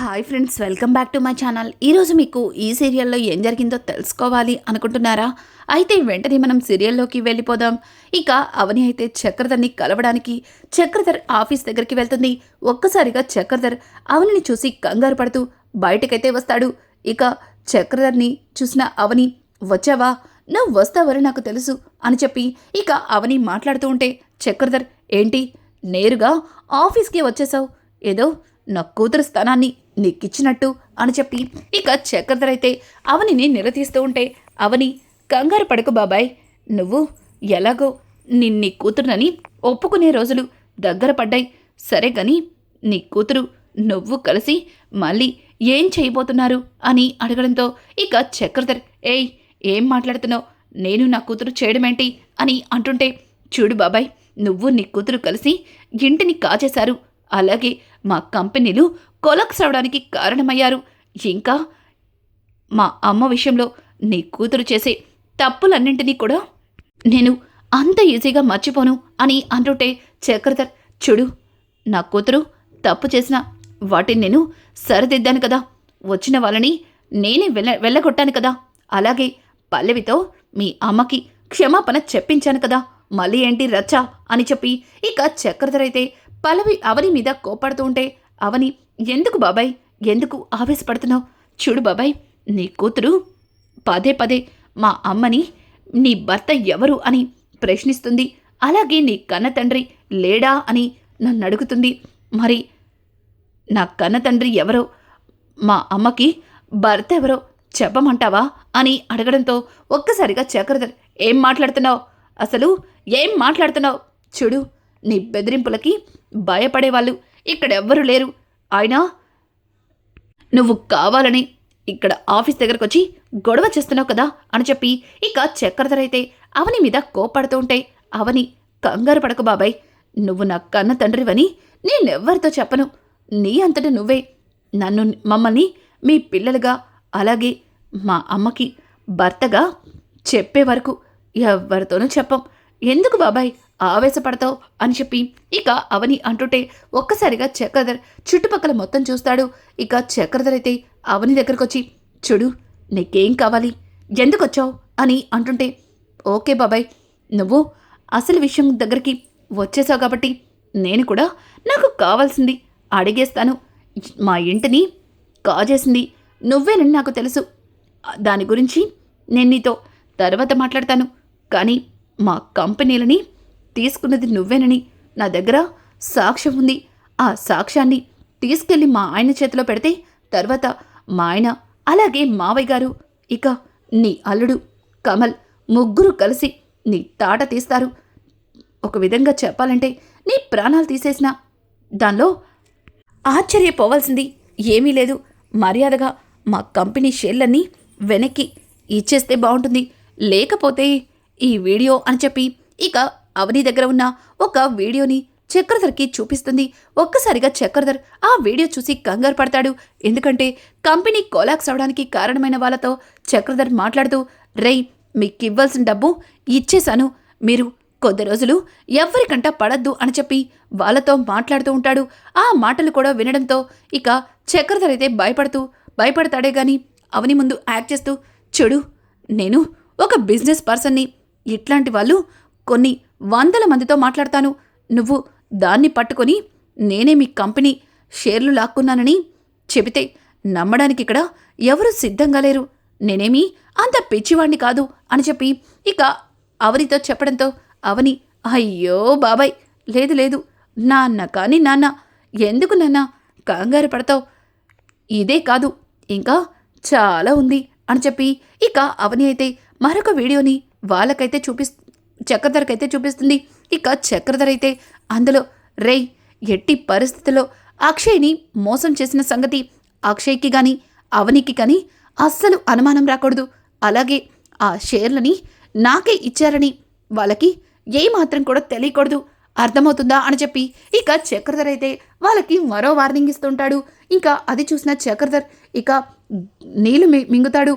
Hi friends welcome back to my channel ఈరోజు మీకు ఈ సీరియల్లో ఏం జరిగిందో తెలుసుకోవాలి అనుకుంటున్నారా? అయితే వెంటనే మనం సీరియల్లోకి వెళ్ళిపోదాం. ఇక అవని అయితే చక్రధర్ని కలవడానికి చక్రధర్ ఆఫీస్ దగ్గరికి వెళ్తుంది. ఒక్కసారిగా చక్రధర్ అవనిని చూసి కంగారు పడుతూ బయటకైతే వస్తాడు. ఇక చక్రధర్ని చూసిన అవని వచ్చావా? నువ్వు వస్తావని నాకు తెలుసు అని చెప్పి ఇక అవని మాట్లాడుతూ ఉంటే చక్రధర్ ఏంటి? నేరుగా ఆఫీస్కి వచ్చేసావు? ఏదో నా కూతురు స్థానాన్ని నీకిచ్చినట్టు అని చెప్పి ఇక చక్రధర్ అయితే అవనిని నిలదీస్తూ ఉంటే అవని కంగారు పడకు బాబాయ్ నువ్వు ఎలాగో నిన్ని కూతురునని ఒప్పుకునే రోజులు దగ్గర పడ్డాయి. సరే గని నీ కూతురు నువ్వు కలిసి మళ్ళీ ఏం చేయబోతున్నారు? అని అడగడంతో ఇక చక్రధర్ ఏయ్ ఏం మాట్లాడుతున్నావు? నేను నా కూతురు చేయడమేంటి? అని అంటుంటే చూడు బాబాయ్ నువ్వు నీ కూతురు కలిసి ఇంటిని కాచేశారు అలాగే మా కంపెనీలు కొలక్స్ అవడానికి కారణమయ్యారు. ఇంకా మా అమ్మ విషయంలో నీ కూతురు చేసే తప్పులన్నింటినీ కూడా నేను అంత ఈజీగా మర్చిపోను అని అంటుంటే చక్రధర్ చూడు నా కూతురు తప్పు చేసిన వాటిని నేను సరిదిద్దాను కదా. వచ్చిన వాళ్ళని నేనే వెళ్ళ వెళ్ళగొట్టాను కదా. అలాగే పల్లవితో మీ అమ్మకి క్షమాపణ చెప్పించాను కదా. మళ్ళీ ఏంటి రచ్చ? అని చెప్పి ఇక చక్రధర్ అయితే పల్లవి అవని మీద కోపడుతూ ఉంటే అవని ఎందుకు బాబాయ్? ఎందుకు ఆవేశపడుతున్నావు? చూడు బాబాయ్ నీ కూతురు పదే పదే మా అమ్మని నీ భర్త ఎవరు అని ప్రశ్నిస్తుంది. అలాగే నీ కన్న తండ్రి లేడా అని నన్ను అడుగుతుంది. మరి నా కన్న తండ్రి ఎవరో మా అమ్మకి భర్త ఎవరో చెప్పమంటావా? అని అడగడంతో ఒక్కసారిగా చక్రధర్ ఏం మాట్లాడుతున్నావు? అసలు ఏం మాట్లాడుతున్నావు? చూడు నీ బెదిరింపులకి భయపడేవాళ్ళు. ఇక్కడెవ్వరూ లేరు. అయినా నువ్వు కావాలని ఇక్కడ ఆఫీస్ దగ్గరకు వచ్చి గొడవ చేస్తున్నావు కదా అని చెప్పి ఇక చక్రధరైతే అవని మీద కోపడుతూ ఉంటే అవని కంగారు పడకు బాబాయ్. నువ్వు నా కన్న తండ్రివని నేనెవ్వరితో చెప్పను. నీ అంతట నువ్వే. నన్ను మమ్మల్ని మీ పిల్లలుగా అలాగే మా అమ్మకి భర్తగా చెప్పే వరకు ఎవరితోనూ చెప్పం. ఎందుకు బాబాయ్? ఆవేశపడతావు అని చెప్పి ఇక అవని అంటుంటే ఒక్కసారిగా చక్రధర్ చుట్టుపక్కల మొత్తం చూస్తాడు. ఇక చక్రధర్ అయితే అవని దగ్గరకు వచ్చి చూడు నీకేం కావాలి? ఎందుకు వచ్చావు అని అంటుంటే ఓకే బాబాయ్ నువ్వు అసలు విషయం దగ్గరికి వచ్చేసావు కాబట్టి నేను కూడా నాకు కావాల్సింది అడిగేస్తాను. మా ఇంటిని కాజేసింది నువ్వేనని నాకు తెలుసు. దాని గురించి నేను నీతో తర్వాత మాట్లాడతాను. కానీ మా కంపెనీలని తీసుకున్నది నువ్వేనని నా దగ్గర సాక్ష్యం ఉంది. ఆ సాక్ష్యాన్ని తీసుకెళ్ళి మా ఆయన చేతిలో పెడితే తర్వాత మా ఆయన అలాగే మావయ్య గారు ఇక నీ అల్లుడు కమల్ ముగ్గురు కలిసి నీ తాట తీస్తారు. ఒక విధంగా చెప్పాలంటే నీ ప్రాణాలు తీసేసిన దానిలో ఆశ్చర్యపోవాల్సింది ఏమీ లేదు. మర్యాదగా మా కంపెనీ షేర్లన్నీ వెనక్కి ఇచ్చేస్తే బాగుంటుంది. లేకపోతే ఈ వీడియో అని చెప్పి ఇక అవని దగ్గర ఉన్న ఒక వీడియోని చక్రధర్కి చూపిస్తుంది. ఒక్కసారిగా చక్రధర్ ఆ వీడియో చూసి కంగారు పడతాడు. ఎందుకంటే కంపెనీ కొలాక్స్ అవడానికి కారణమైన వాళ్ళతో చక్రధర్ మాట్లాడుతూ రేయ్ మీకు ఇవ్వాల్సిన డబ్బు ఇచ్చేశాను. మీరు కొద్ది రోజులు ఎవరికంటా పడద్దు అని చెప్పి వాళ్ళతో మాట్లాడుతూ ఉంటాడు. ఆ మాటలు కూడా వినడంతో ఇక చక్రధర్ అయితే భయపడుతూ భయపడతాడే గాని అవని ముందు యాక్ట్ చేస్తూ చెడు నేను ఒక బిజినెస్ పర్సన్ని ఇట్లాంటి వాళ్ళు కొన్ని వందల మందితో మాట్లాడతాను. నువ్వు దాన్ని పట్టుకొని నేనే మీ కంపెనీ షేర్లు లాక్కున్నానని చెబితే నమ్మడానికి ఇక్కడ ఎవరు సిద్ధంగా లేరు. నేనేమి అంత పిచ్చివాణ్ణి కాదు అని చెప్పి ఇక అవనితో చెప్పడంతో అవని అయ్యో బాబాయ్ లేదు లేదు నాన్న కానీ నాన్న ఎందుకు నాన్న కంగారు పడతావు? ఇదే కాదు ఇంకా చాలా ఉంది అని చెప్పి ఇక అవని అయితే మరొక వీడియోని వాళ్ళకైతే చూపిస్తూ చక్రధరకైతే చూపిస్తుంది. ఇక చక్రధర అయితే అందులో రేయ్ ఎట్టి పరిస్థితిలో అక్షయ్ని మోసం చేసిన సంగతి అక్షయ్కి కానీ అవనికి కానీ అస్సలు అనుమానం రాకూడదు. అలాగే ఆ షేర్లని నాకే ఇచ్చారని వాళ్ళకి ఏమాత్రం కూడా తెలియకూడదు. అర్థమవుతుందా అని చెప్పి ఇక చక్రధర్ అయితే వాళ్ళకి మరో వార్నింగ్ ఇస్తుంటాడు ఇంకా అది చూసిన చక్రధర్ ఇక నీళ్ళు మింగుతాడు.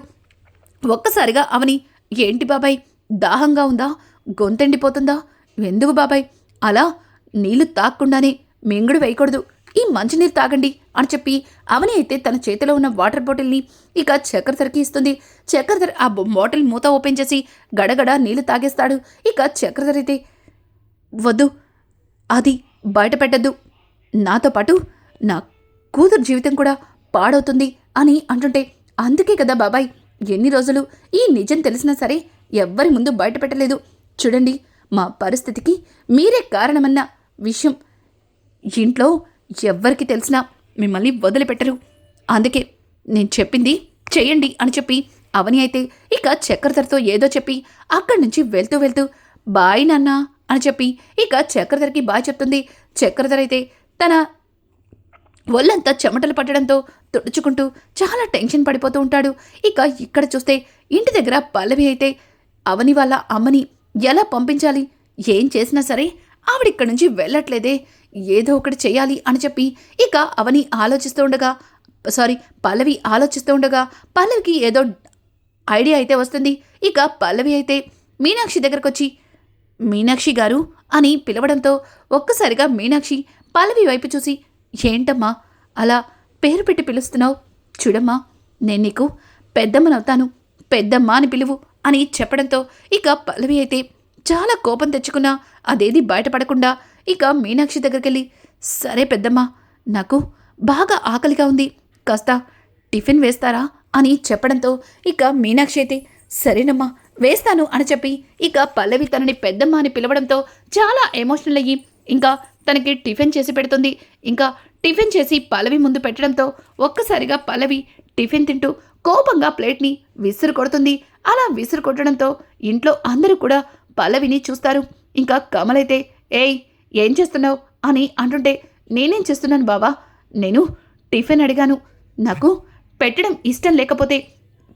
ఒక్కసారిగా అవని ఏంటి బాబాయ్ దాహంగా ఉందా? గొంతెండిపోతుందా? ఎందుకు బాబాయ్? అలా నీళ్ళు తాక్కుండానే మింగుడు వేయకూడదు. ఈ మంచినీరు తాగండి అని చెప్పి అవని అయితే తన చేతిలో ఉన్న వాటర్ బాటిల్ని ఇక చక్రధరకి ఇస్తుంది. చక్రధర్ ఆ బాటిల్ మూత ఓపెన్ చేసి గడగడ నీళ్ళు తాగేస్తాడు. ఇక చక్రధర్ అయితే వద్దు. అది బయట పెట్టద్దు. నాతో పాటు నా కూతురు జీవితం కూడా పాడవుతుంది అని అంటుంటే అందుకే కదా బాబాయ్ ఎన్ని రోజులు ఈ నిజం తెలిసినా సరే ఎవ్వరి ముందు బయట పెట్టలేదు. చూడండి మా పరిస్థితికి మీరే కారణమన్న విషయం ఇంట్లో ఎవ్వరికి తెలిసినా మిమ్మల్ని వదిలిపెట్టరు. అందుకే నేను చెప్పింది చేయండి అని చెప్పి అవని అయితే ఇక చక్రధరతో ఏదో చెప్పి అక్కడి నుంచి వెళ్తూ వెళ్తూ బాయ్ నాన్న అని చెప్పి ఇక చక్రధరకి బాయ్ చెప్తుంది. చక్రధర అయితే తన ఒళ్ళంతా చెమటలు పట్టడంతో తుడుచుకుంటూ చాలా టెన్షన్ పడిపోతూ ఉంటాడు. ఇక ఇక్కడ చూస్తే ఇంటి దగ్గర పల్లవి అయితే అవని వాళ్ళ అమ్మని ఎలా పంపించాలి? ఏం చేసినా సరే ఆవిడిక్కడి నుంచి వెళ్ళట్లేదే. ఏదో ఒకటి చేయాలి అని చెప్పి ఇక అవని ఆలోచిస్తూ ఉండగా సారీ పల్లవి ఆలోచిస్తూ ఉండగా పల్లవికి ఏదో ఐడియా అయితే వస్తుంది. ఇక పల్లవి అయితే మీనాక్షి దగ్గరకు వచ్చి మీనాక్షి గారు అని పిలవడంతో ఒక్కసారిగా మీనాక్షి పల్లవి వైపు చూసి ఏంటమ్మా అలా పేరు పెట్టి పిలుస్తున్నావు? చూడమ్మా నేను నీకు పెద్దమ్మనవుతాను. పెద్దమ్మ అని పిలువు. అని చెప్పడంతో ఇక పల్లవి అయితే చాలా కోపం తెచ్చుకున్నా అదేది బయటపడకుండా ఇక మీనాక్షి దగ్గరికి సరే పెద్దమ్మ నాకు బాగా ఆకలిగా ఉంది. కాస్త టిఫిన్ వేస్తారా? అని చెప్పడంతో ఇక మీనాక్షి అయితే సరేనమ్మా వేస్తాను అని చెప్పి ఇక పల్లవి తనని పెద్దమ్మ అని పిలవడంతో చాలా ఎమోషనల్ అయ్యి ఇంకా తనకి టిఫిన్ చేసి పెడుతుంది. ఇంకా టిఫిన్ చేసి పల్లవి ముందు పెట్టడంతో ఒక్కసారిగా పల్లవి టిఫిన్ తింటూ కోపంగా ప్లేట్ని విసురు కొడుతుంది. అలా విసురు కొట్టడంతో ఇంట్లో అందరూ కూడా పల్లవిని చూస్తారు. ఇంకా కమలైతే ఏయ్ ఏం చేస్తున్నావు? అని అంటుంటే నేనేం చేస్తున్నాను బావా? నేను టిఫిన్ అడిగాను. నాకు పెట్టడం ఇష్టం లేకపోతే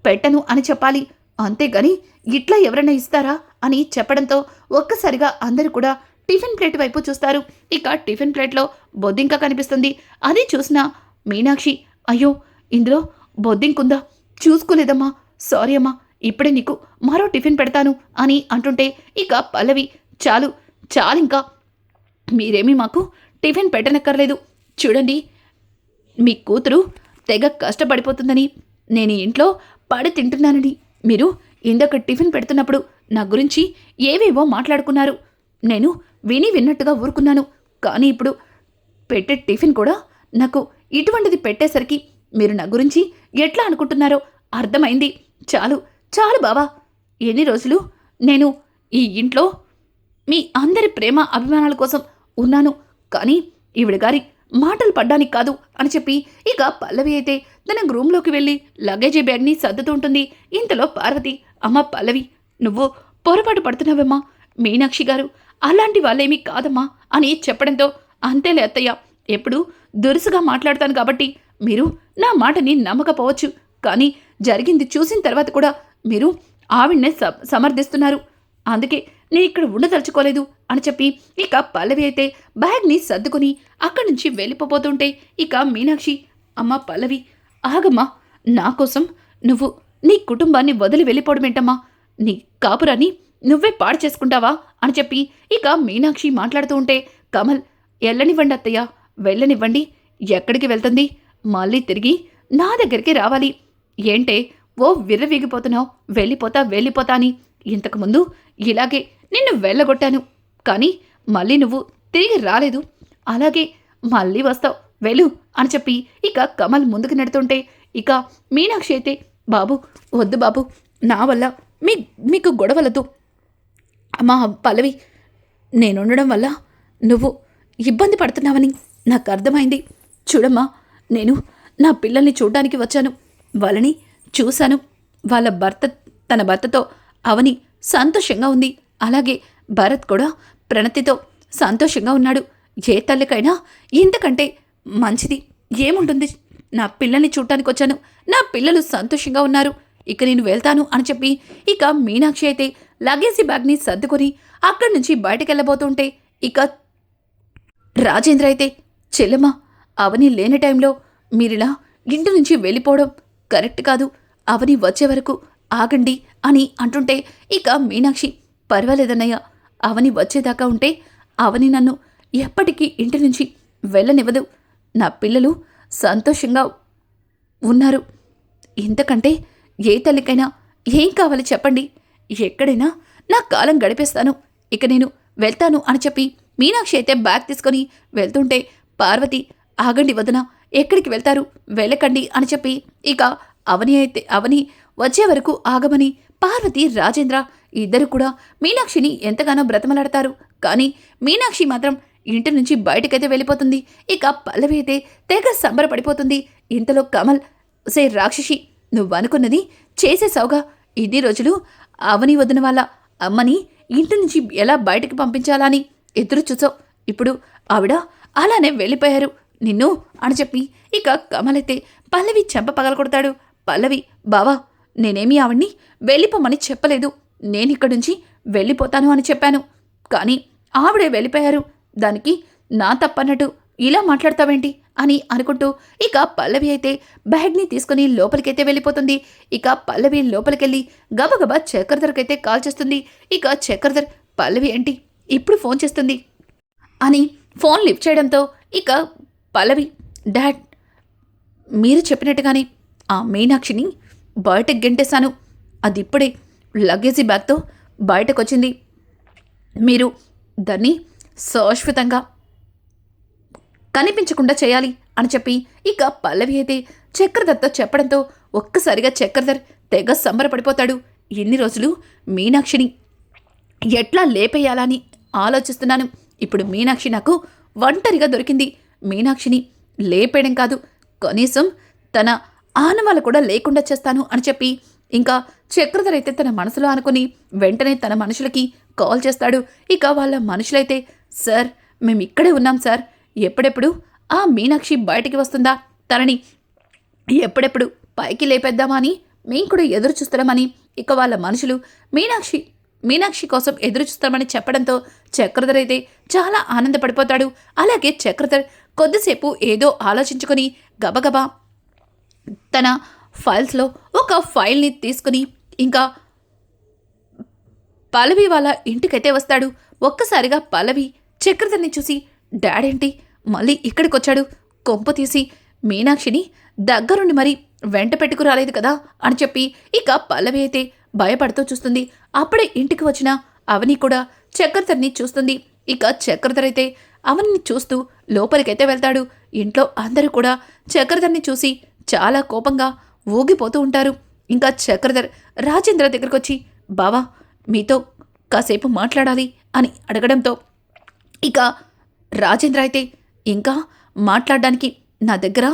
పెట్టను అని చెప్పాలి. అంతేగాని ఇట్లా ఎవరైనా ఇస్తారా? అని చెప్పడంతో ఒక్కసారిగా అందరూ కూడా టిఫిన్ ప్లేట్ వైపు చూస్తారు. ఇక టిఫిన్ ప్లేట్లో బొద్దింక కనిపిస్తుంది. అది చూసిన మీనాక్షి అయ్యో ఇందులో బొద్దింకుందా? చూసుకోలేదమ్మా. సారీ అమ్మా. ఇప్పుడే నీకు మరో టిఫిన్ పెడతాను అని అంటుంటే ఇక పల్లవి చాలు చాలింకా మీరేమీ మాకు టిఫిన్ పెట్టనక్కర్లేదు. చూడండి మీ కూతురు తెగ కష్టపడిపోతుందని నేను ఇంట్లో పడి తింటున్నానని. మీరు ఇందక టిఫిన్ పెడుతున్నప్పుడు నా గురించి ఏవేవో మాట్లాడుకున్నారు. నేను విని విన్నట్టుగా ఊరుకున్నాను. కానీ ఇప్పుడు పెట్టే టిఫిన్ కూడా నాకు ఇటువంటిది పెట్టేసరికి మీరు నా గురించి ఎట్లా అనుకుంటున్నారో అర్థమైంది. చాలు చాలు బావా. ఎన్ని రోజులు నేను ఈ ఇంట్లో మీ అందరి ప్రేమ అభిమానాల కోసం ఉన్నాను. కానీ ఈవిడ గారి మాటలు పడ్డానికి కాదు అని చెప్పి ఇక పల్లవి అయితే తన రూమ్లోకి వెళ్ళి లగేజీ బ్యాగ్ని సర్దుతూ ఉంటుంది. ఇంతలో పార్వతి అమ్మ పల్లవి నువ్వు పొరపాటు పడుతున్నావమ్మా. మీనాక్షి గారు అలాంటి వాళ్ళేమీ కాదమ్మా అని చెప్పడంతో అంతేలే అత్తయ్య ఎప్పుడు దురుసుగా మాట్లాడతాను కాబట్టి మీరు నా మాటని నమ్మకపోవచ్చు. కానీ జరిగింది చూసిన తర్వాత కూడా మీరు ఆవిడనే సమర్థిస్తున్నారు. అందుకే నేను ఇక్కడ ఉండదలుచుకోలేదు అని చెప్పి ఇక పల్లవి అయితే బ్యాగ్ని సర్దుకుని అక్కడి నుంచి వెళ్ళిపోతుంటే ఇక మీనాక్షి అమ్మ పల్లవి ఆగమ్మా నా కోసం నువ్వు నీ కుటుంబాన్ని వదిలి వెళ్ళిపోవడం ఏంటమ్మా? నీ కాపురాన్ని నువ్వే పాడు చేసుకుంటావా? అని చెప్పి ఇక మీనాక్షి మాట్లాడుతూ ఉంటే కమల్ ఎల్లనివ్వండి అత్తయ్య వెళ్ళనివ్వండి. ఎక్కడికి వెళ్తుంది? మళ్ళీ తిరిగి నా దగ్గరికి రావాలి. ఏంటే ఓ విర్రవీగిపోతున్నావు. వెళ్ళిపోతా వెళ్ళిపోతా అని. ఇంతకుముందు ఇలాగే నిన్ను వెళ్ళగొట్టాను. కానీ మళ్ళీ నువ్వు తిరిగి రాలేదు. అలాగే మళ్ళీ వస్తావు. వెళ్ళు అని చెప్పి ఇక కమల్ ముందుకు నెడుతుంటే ఇక మీనాక్షి అయితే బాబు వద్దు బాబు. నా వల్ల మీ మీకు గొడవలదు. అమ్మా పల్లవి నేనుండడం వల్ల నువ్వు ఇబ్బంది పడుతున్నావని నాకు అర్థమైంది. చూడమ్మా నేను నా పిల్లల్ని చూడ్డానికి వచ్చాను. వాళ్ళని చూశాను. వాళ్ళ భర్త తన భర్తతో అవని సంతోషంగా ఉంది. అలాగే భరత్ కూడా ప్రణతితో సంతోషంగా ఉన్నాడు. ఏ తల్లికైనా ఇంతకంటే మంచిది ఏముంటుంది? నా పిల్లల్ని చూడటానికి వచ్చాను. నా పిల్లలు సంతోషంగా ఉన్నారు. ఇక నేను వెళ్తాను అని చెప్పి ఇక మీనాక్షి అయితే లగేజీ బ్యాగ్ని సర్దుకొని అక్కడి నుంచి బయటకు వెళ్ళబోతుంటే ఇక రాజేంద్ర అయితే చెల్లమ్మ అవని లేని టైంలో మీరిలా ఇంటి నుంచి వెళ్ళిపోవడం కరెక్ట్ కాదు. అవని వచ్చే వరకు ఆగండి అని అంటుంటే ఇక మీనాక్షి పర్వాలేదన్నయ్య. అవని వచ్చేదాకా ఉంటే అవని నన్ను ఎప్పటికీ ఇంటి నుంచి వెళ్ళనివ్వదు. నా పిల్లలు సంతోషంగా ఉన్నారు. ఇంతకంటే ఏ తల్లికైనా ఏం కావాలి చెప్పండి? ఎక్కడైనా నా కాలం గడిపేస్తాను. ఇక నేను వెళ్తాను అని చెప్పి మీనాక్షి అయితే బ్యాగ్ తీసుకొని వెళ్తుంటే పార్వతి ఆగండి వదన ఎక్కడికి వెళ్తారు? వెళ్ళకండి అని చెప్పి ఇక అవని అయితే అవని వచ్చే వరకు ఆగమని పార్వతి రాజేంద్ర ఇద్దరు కూడా మీనాక్షిని ఎంతగానో బ్రతమలాడతారు. కానీ మీనాక్షి మాత్రం ఇంటి నుంచి బయటకైతే వెళ్ళిపోతుంది. ఇక పల్లవి అయితే తెగ సంబరపడిపోతుంది. ఇంతలో కమల్ సే రాక్షసి నువ్వనుకున్నది చేసేసావుగా ఇన్ని రోజులు అవని వదిన వాళ్ళ అమ్మని ఇంటి నుంచి ఎలా బయటకు పంపించాలా అని ఎదురు చూసావు? ఇప్పుడు ఆవిడ అలానే వెళ్ళిపోయారు. నిన్ను అని చెప్పి ఇక కమలైతే పల్లవి చెంప పగలకొడతాడు పల్లవి బావా నేనేమీ ఆవిడ్ని వెళ్ళిపోమని చెప్పలేదు. నేనిక్కడి నుంచి వెళ్ళిపోతాను అని చెప్పాను. కానీ ఆవిడే వెళ్ళిపోయారు. దానికి నా తప్పన్నట్టు ఇలా మాట్లాడతావేంటి అని అనుకుంటూ ఇక పల్లవి అయితే బ్యాగ్ని తీసుకుని లోపలికైతే వెళ్ళిపోతుంది. ఇక పల్లవి లోపలికెళ్ళి గబగబా చక్రధర్కైతే కాల్ చేస్తుంది. ఇక చక్రధర్ పల్లవి ఏంటి? ఇప్పుడు ఫోన్ చేస్తుంది అని ఫోన్ లిఫ్ట్ చేయడంతో ఇక పల్లవి డాడ్ మీరు చెప్పినట్టుగానే ఆ మీనాక్షిని బయటకు గెంటేశాను. అది ఇప్పుడే లగేజీ బ్యాగ్తో బయటకొచ్చింది. మీరు దాన్ని శాశ్వతంగా కనిపించకుండా చేయాలి అని చెప్పి ఇక పల్లవి అయితే చక్రధర్తో చెప్పడంతో ఒక్కసారిగా చక్రధర్ తెగ సంబరపడిపోతాడు. ఎన్ని రోజులు మీనాక్షిని ఎట్లా లేపేయాలని ఆలోచిస్తున్నాను. ఇప్పుడు మీనాక్షి నాకు ఒంటరిగా దొరికింది. మీనాక్షిని లేపేయడం కాదు కనీసం తన ఆనవాళ్ళు కూడా లేకుండా చేస్తాను అని చెప్పి ఇంకా చక్రధర్ అయితే తన మనసులో అనుకుని వెంటనే తన మనుషులకి కాల్ చేస్తాడు. ఇక వాళ్ళ మనుషులైతే సార్ మేము ఇక్కడే ఉన్నాం సార్. ఎప్పుడెప్పుడు? ఆ మీనాక్షి బయటికి వస్తుందా? తనని ఎప్పుడెప్పుడు? పైకి లేపేద్దామా అని మేము కూడా ఎదురు చూస్తున్నామని. ఇక వాళ్ళ మనుషులు మీనాక్షి మీనాక్షి కోసం ఎదురు చూస్తామని చెప్పడంతో చక్రధర్ అయితే చాలా ఆనందపడిపోతాడు. అలాగే చక్రధర్ కొద్దిసేపు ఏదో ఆలోచించుకొని గబగబా తన ఫైల్స్లో ఒక ఫైల్ని తీసుకుని ఇంకా పల్లవి వాళ్ళ ఇంటికైతే వస్తాడు. ఒక్కసారిగా పల్లవి చక్రధర్ని చూసి డాడేంటి? మళ్ళీ ఇక్కడికి వచ్చాడు కొంప తీసి మీనాక్షిని దగ్గరుండి మరి వెంట పెట్టుకు రాలేదు కదా? అని చెప్పి ఇక పల్లవి అయితే భయపడుతూ చూస్తుంది. అప్పుడే ఇంటికి వచ్చిన అవని కూడా చక్రధర్ని చూస్తుంది. ఇక చక్రధర్ అయితే అవనిని చూస్తూ లోపలికైతే వెళ్తాడు. ఇంట్లో అందరూ కూడా చక్రధర్ని చూసి చాలా కోపంగా ఊగిపోతూ ఉంటారు. ఇంకా చక్రధర్ రాజేంద్ర దగ్గరకు వచ్చి బావా మీతో కాసేపు మాట్లాడాలి అని అడగడంతో ఇక రాజేంద్ర అయితే ఇంకా మాట్లాడడానికి నా దగ్గర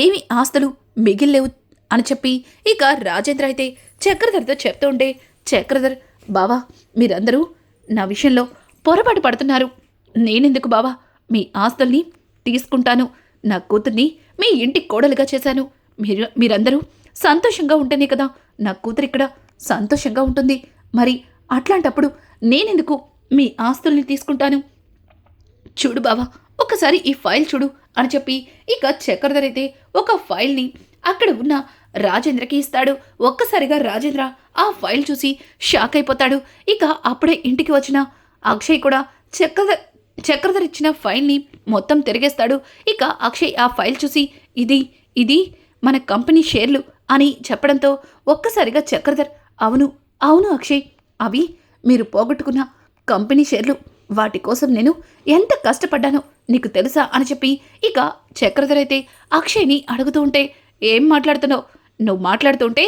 ఏమి ఆస్తులు మిగిలేవు అని చెప్పి ఇక రాజేంద్ర అయితే చక్రధర్తో చెప్తూ ఉంటే చక్రధర్ బావా మీరందరూ నా విషయంలో పొరపాటు పడుతున్నారు. నేనెందుకు బావా మీ ఆస్తుల్ని తీసుకుంటాను. నా కూతుర్ని మీ ఇంటి కోడలుగా చేశాను. మీరు మీరందరూ సంతోషంగా ఉంటేనే కదా నా కూతురు ఇక్కడ సంతోషంగా ఉంటుంది. మరి అట్లాంటప్పుడు నేనెందుకు మీ ఆస్తుల్ని తీసుకుంటాను? చూడు బావా ఒకసారి ఈ ఫైల్ చూడు అని చెప్పి ఇక చక్రధర్ అయితే ఒక ఫైల్ని అక్కడ ఉన్న రాజేంద్రకి ఇస్తాడు. ఒక్కసారిగా రాజేంద్ర ఆ ఫైల్ చూసి షాక్ అయిపోతాడు. ఇక అప్పుడే ఇంటికి వచ్చిన అక్షయ్ కూడా చక్రధర్ చక్రధర్ ఇచ్చిన ఫైల్ని మొత్తం తిరిగేస్తాడు. ఇక అక్షయ్ ఆ ఫైల్ చూసి ఇది ఇది మన కంపెనీ షేర్లు అని చెప్పడంతో ఒక్కసారిగా చక్రధర్ అవును అవును అక్షయ్ అవి మీరు పోగొట్టుకున్న కంపెనీ షేర్లు. వాటి కోసం నేను ఎంత కష్టపడ్డానో నీకు తెలుసా? అని చెప్పి ఇక చక్రధర్ అయితే అక్షయ్ని అడుగుతూ ఉంటే ఏం మాట్లాడుతున్నావు? నువ్వు మాట్లాడుతుంటే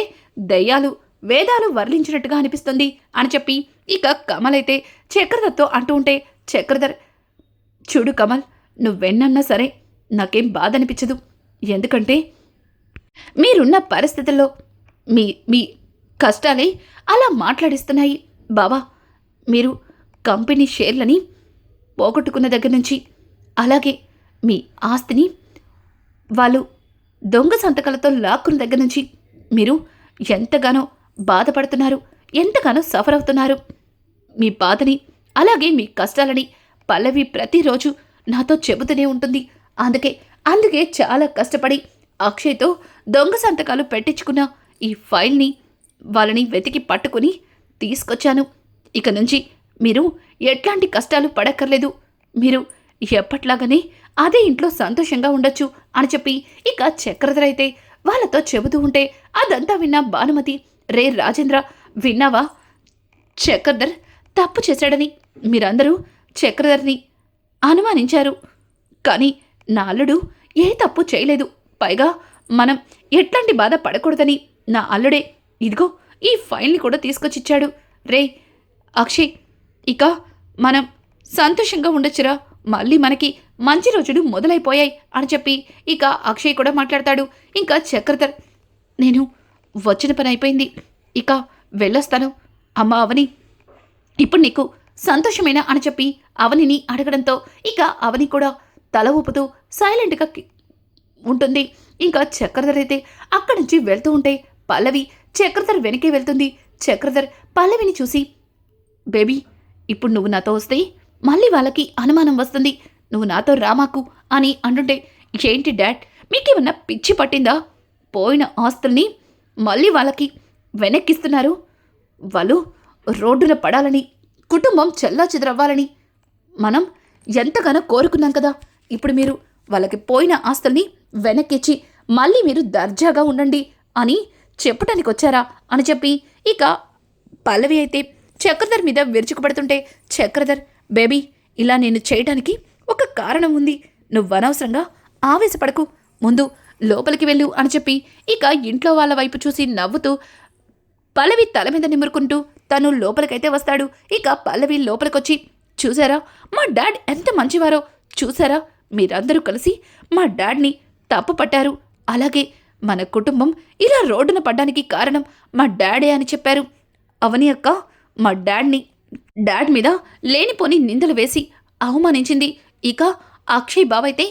దయ్యాలు వేదాలు వర్లించినట్టుగా అనిపిస్తుంది అని చెప్పి ఇక కమల్ అయితే చక్రధర్తో అంటూ ఉంటే చక్రధర్ చూడు కమల్ నువ్వెన్నన్నా సరే నాకేం బాధ అనిపించదు ఎందుకంటే మీరున్న పరిస్థితుల్లో మీ మీ కష్టాలే అలా మాట్లాడిస్తున్నాయి. బావా మీరు కంపెనీ షేర్లని పోగొట్టుకున్న దగ్గర నుంచి అలాగే మీ ఆస్తిని వాళ్ళు దొంగ సంతకాలతో లాక్కున్న దగ్గర నుంచి మీరు ఎంతగానో బాధపడుతున్నారు ఎంతగానో సఫర్ అవుతున్నారు. మీ బాధని అలాగే మీ కష్టాలని పల్లవి ప్రతిరోజు నాతో చెబుతూనే ఉంటుంది. అందుకే అందుకే చాలా కష్టపడి అక్షయ్తో దొంగ సంతకాలు పెట్టించుకున్న ఈ ఫైల్ని వాళ్ళని వెతికి పట్టుకుని తీసుకొచ్చాను. ఇక నుంచి మీరు ఎట్లాంటి కష్టాలు పడక్కర్లేదు. మీరు ఎప్పట్లాగానే అదే ఇంట్లో సంతోషంగా ఉండొచ్చు అని చెప్పి ఇక చక్రధరైతే అయితే వాళ్ళతో చెబుతూ ఉంటే అదంతా విన్న భానుమతి రే రాజేంద్ర విన్నావా? చక్రధర్ తప్పు చేశాడని మీరందరూ చక్రధర్ని అనుమానించారు. కానీ నా అల్లుడు ఏ తప్పు చేయలేదు. పైగా మనం ఎట్లాంటి బాధ పడకూడదని నా అల్లుడే ఇదిగో ఈ ఫైల్ని కూడా తీసుకొచ్చిచ్చాడు. రే అక్షయ్ ఇక మనం సంతోషంగా ఉండొచ్చురా మళ్ళీ మనకి మంచి రోజులు మొదలైపోయాయి అని చెప్పి ఇక అక్షయ్ కూడా మాట్లాడతాడు. ఇంకా చక్రధర్ నేను వచ్చిన పని అయిపోయింది. ఇక వెళ్ళొస్తాను. అమ్మ అవని ఇప్పుడు నీకు సంతోషమేనా అని చెప్పి అవనిని అడగడంతో ఇక అవని కూడా తల ఊపుతూ సైలెంట్గా ఉంటుంది. ఇంకా చక్రధర్ అయితే అక్కడి నుంచి వెళ్తూ ఉంటే పల్లవి చక్రధర్ వెనకే వెళ్తుంది. చక్రధర్ పల్లవిని చూసి బేబీ ఇప్పుడు నువ్వు నాతో వస్తే మళ్ళీ వాళ్ళకి అనుమానం వస్తుంది. నువ్వు నాతో రామాకు అని అంటుంటే ఏంటి డాడ్ మీకేమన్నా పిచ్చి పట్టిందా? పోయిన ఆస్తుల్ని మళ్ళీ వాళ్ళకి వెనక్కిస్తున్నారు. వాళ్ళు రోడ్డున పడాలని కుటుంబం చెల్లా చెదరవ్వాలని మనం ఎంతగానో కోరుకున్నాం కదా. ఇప్పుడు మీరు వాళ్ళకి పోయిన ఆస్తుల్ని వెనక్కిచ్చి మళ్ళీ మీరు దర్జాగా ఉండండి అని చెప్పటానికి వచ్చారా అని చెప్పి ఇక పల్లవి అయితే చక్రధర్ మీద విరుచుకుపడుతుంటే చక్రధర్ బేబీ ఇలా నేను చేయడానికి ఒక కారణం ఉంది. నువ్వు అనవసరంగా ఆవేశపడకు. ముందు లోపలికి వెళ్ళు అని చెప్పి ఇక ఇంట్లో వాళ్ళ వైపు చూసి నవ్వుతూ పల్లవి తల మీద నిమురుకుంటూ తను లోపలికైతే వస్తాడు. ఇక పల్లవి లోపలికొచ్చి చూసారా మా డాడ్ ఎంత మంచివారో చూసారా మీరందరూ కలిసి మా డాడ్ని తప్పు పట్టారు. అలాగే మన కుటుంబం ఇలా రోడ్డున పడ్డానికి కారణం మా డాడే అని చెప్పారు. అవని అక్క మా డాడ్ని డాడ్ మీద లేనిపోని నిందలు వేసి అవమానించింది. ఇక అక్షయ్ బావైతే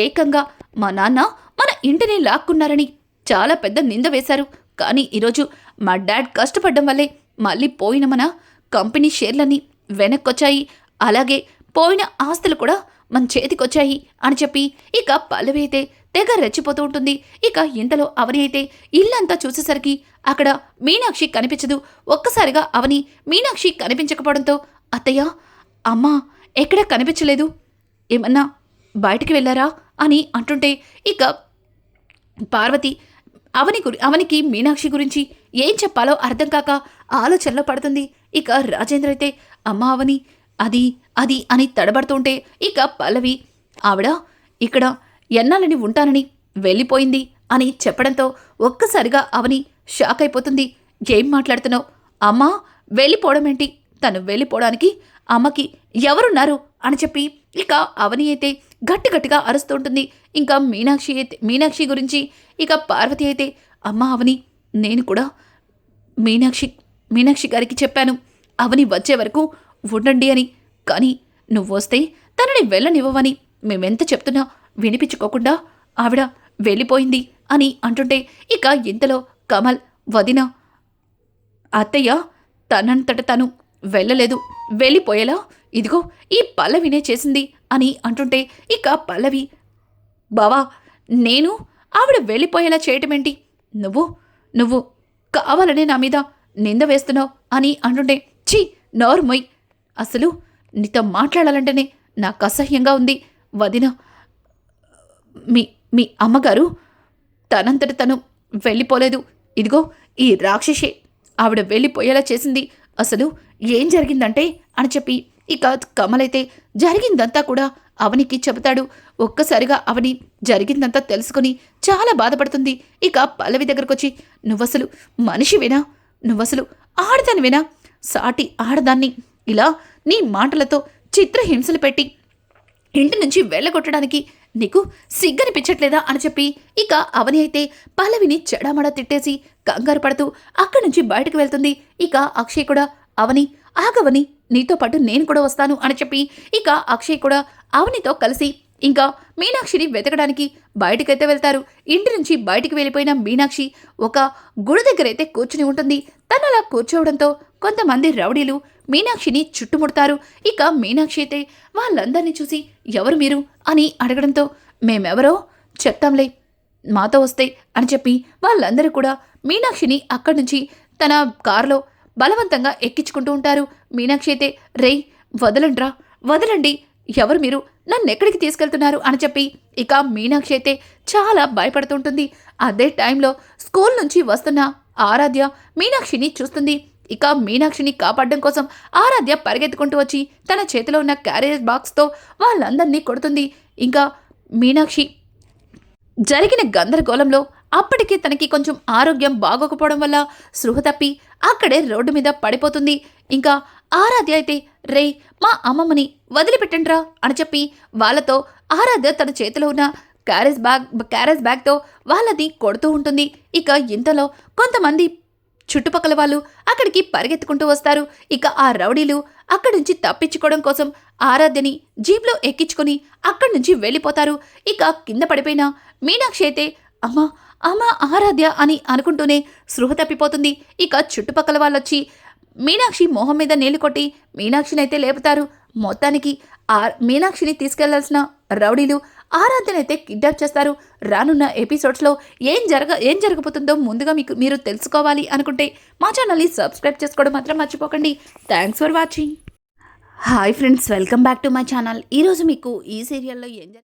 ఏకంగా మా నాన్న మన ఇంటిని లాక్కున్నారని చాలా పెద్ద నింద వేశారు. కానీ ఈరోజు మా డాడ్ కష్టపడడం వల్లే మళ్ళీ పోయిన మన కంపెనీ షేర్లన్నీ వెనక్కొచ్చాయి. అలాగే పోయిన ఆస్తులు కూడా మన చేతికొచ్చాయి అని చెప్పి ఇక పల్లవి అయితే తెగ రెచ్చిపోతూ ఉంటుంది. ఇక ఇంతలో అవని అయితే ఇల్లంతా చూసేసరికి అక్కడ మీనాక్షి కనిపించదు. ఒక్కసారిగా అవని మీనాక్షి కనిపించకపోవడంతో అత్తయ్య అమ్మా ఎక్కడ కనిపించలేదు? ఏమన్నా బయటికి వెళ్ళారా? అని అంటుంటే ఇక పార్వతి అవని గురి అవనికి మీనాక్షి గురించి ఏం చెప్పాలో అర్థం కాక ఆలోచనలో పడుతుంది. ఇక రాజేంద్ర అయితే అమ్మ అవని అది అది అని తడబడుతుంటే ఇక పల్లవి ఆవిడ ఇక్కడ ఎన్నాలని ఉంటానని వెళ్ళిపోయింది అని చెప్పడంతో ఒక్కసారిగా అవని షాక్ అయిపోతుంది. ఏం మాట్లాడుతున్నావు? అమ్మా వెళ్ళిపోవడం ఏంటి? తను వెళ్ళిపోవడానికి అమ్మకి ఎవరున్నారు? అని చెప్పి ఇక అవని అయితే గట్టి గట్టిగా అరుస్తూ ఉంటుంది. ఇంకా మీనాక్షి అయితే మీనాక్షి గురించి ఇక పార్వతి అయితే అమ్మ అవని నేను కూడా మీనాక్షి మీనాక్షి గారికి చెప్పాను. అవని వచ్చే వరకు ఉండండి అని. కానీ నువ్వు వస్తే తనని వెళ్ళనివ్వవని మేమెంత చెప్తున్నా వినిపించుకోకుండా ఆవిడ వెళ్ళిపోయింది అని అంటుంటే ఇక ఇంతలో కమల్ వదిన అత్తయ్య తనంతట తను వెళ్ళలేదు. వెళ్ళిపోయేలా ఇదిగో ఈ పల్లవినే చేసింది అని అంటుంటే ఇక పల్లవి బావా నేను ఆవిడ వెళ్ళిపోయేలా చేయటమేంటి? నువ్వు నువ్వు కావాలనే నా మీద నింద వేస్తున్నావు అని అంటుంటే ఛీ నోర్మొయ్ అసలు నీతో మాట్లాడాలంటేనే నాకు అసహ్యంగా ఉంది. వదిన మీ మీ అమ్మగారు తనంతట తను వెళ్ళిపోలేదు. ఇదిగో ఈ రాక్షసి ఆవిడ వెళ్ళిపోయేలా చేసింది. అసలు ఏం జరిగిందంటే అని చెప్పి ఇక కమలైతే జరిగిందంతా కూడా అవనికి చెబుతాడు. ఒక్కసారిగా అవని జరిగిందంతా తెలుసుకుని చాలా బాధపడుతుంది. ఇక పల్లవి దగ్గరకొచ్చి నువ్వసలు మనిషివేనా నువ్వసలు ఆడదానివేనా సాటి ఆడదాన్ని ఇలా నీ మాటలతో చిత్రహింసలు పెట్టి ఇంటి నుంచి వెళ్ళగొట్టడానికి నీకు సిగ్గనిపించట్లేదా? అని చెప్పి ఇక అవని అయితే పల్లవిని చెడామడా తిట్టేసి కంగారు పడుతూ అక్కడి నుంచి బయటకు వెళ్తుంది. ఇక అక్షయ్ కూడా అవని ఆగవని నీతో పాటు నేను కూడా వస్తాను అని చెప్పి ఇక అక్షయ్ కూడా అవనితో కలిసి ఇంకా మీనాక్షిని వెతకడానికి బయటకైతే వెళ్తారు. ఇంటి నుంచి బయటికి వెళ్ళిపోయిన మీనాక్షి ఒక గుడి దగ్గర అయితే కూర్చుని ఉంటుంది. తను అలా కూర్చోవడంతో కొంతమంది రౌడీలు మీనాక్షిని చుట్టుముడతారు. ఇక మీనాక్షి అయితే వాళ్ళందరినీ చూసి ఎవరు మీరు? అని అడగడంతో మేమెవరో? చెప్తాంలే. మాతో వస్తే అని చెప్పి వాళ్ళందరూ కూడా మీనాక్షిని అక్కడి నుంచి తన కారులో బలవంతంగా ఎక్కించుకుంటూ ఉంటారు. మీనాక్షి అయితే రేయ్ వదలండ్రా వదలండి. ఎవరు మీరు? నన్ను ఎక్కడికి తీసుకెళ్తున్నారు? అని చెప్పి ఇక మీనాక్షి అయితే చాలా భయపడుతుంటుంది అదే టైంలో స్కూల్ నుంచి వస్తున్న ఆరాధ్య మీనాక్షిని చూస్తుంది. ఇక మీనాక్షిని కాపాడడం కోసం ఆరాధ్య పరిగెత్తుకుంటూ వచ్చి తన చేతిలో ఉన్న క్యారేజ్ బాక్స్తో వాళ్ళందరినీ కొడుతుంది. ఇంకా మీనాక్షి జరిగిన గందరగోళంలో అప్పటికే తనకి కొంచెం ఆరోగ్యం బాగోకపోవడం వల్ల సృహ తప్పి అక్కడే రోడ్డు మీద పడిపోతుంది. ఇంకా ఆరాధ్య అయితే రే మా అమ్మమ్మని వదిలిపెట్టండిరా అని చెప్పి వాళ్ళతో ఆరాధ్య తన చేతిలో ఉన్న క్యారేజ్ బ్యాగ్ క్యారేజ్ బ్యాగ్తో వాళ్ళని కొడుతూ ఉంటుంది. ఇక ఇంతలో కొంతమంది చుట్టుపక్కల వాళ్ళు అక్కడికి పరిగెత్తుకుంటూ వస్తారు. ఇక ఆ రౌడీలు అక్కడి నుంచి తప్పించుకోవడం కోసం ఆరాధ్యని జీప్లో ఎక్కించుకొని అక్కడి నుంచి వెళ్ళిపోతారు. ఇక కింద పడిపోయిన మీనాక్షి అయితే అమ్మా అమ్మా ఆరాధ్య అని అనుకుంటూనే స్పృహ తప్పిపోతుంది. ఇక చుట్టుపక్కల వాళ్ళొచ్చి మీనాక్షి మొహం మీద నీళ్ళు కొట్టి మీనాక్షిని అయితే లేపుతారు. మొత్తానికి ఆ మీనాక్షిని తీసుకెళ్ళాల్సిన రౌడీలు ఆరాధ్యనైతే కిడ్నాప్ చేస్తారు. రానున్న ఎపిసోడ్స్లో ఏం జరగ ఏం జరగబోతుందో ముందుగా మీకు మీరు తెలుసుకోవాలి అనుకుంటే మా ఛానల్ని సబ్స్క్రైబ్ చేసుకోవడం మాత్రం మర్చిపోకండి. Thanks for watching hi friends welcome back to my channel ఈరోజు మీకు ఈ సీరియల్లో ఏం జరి-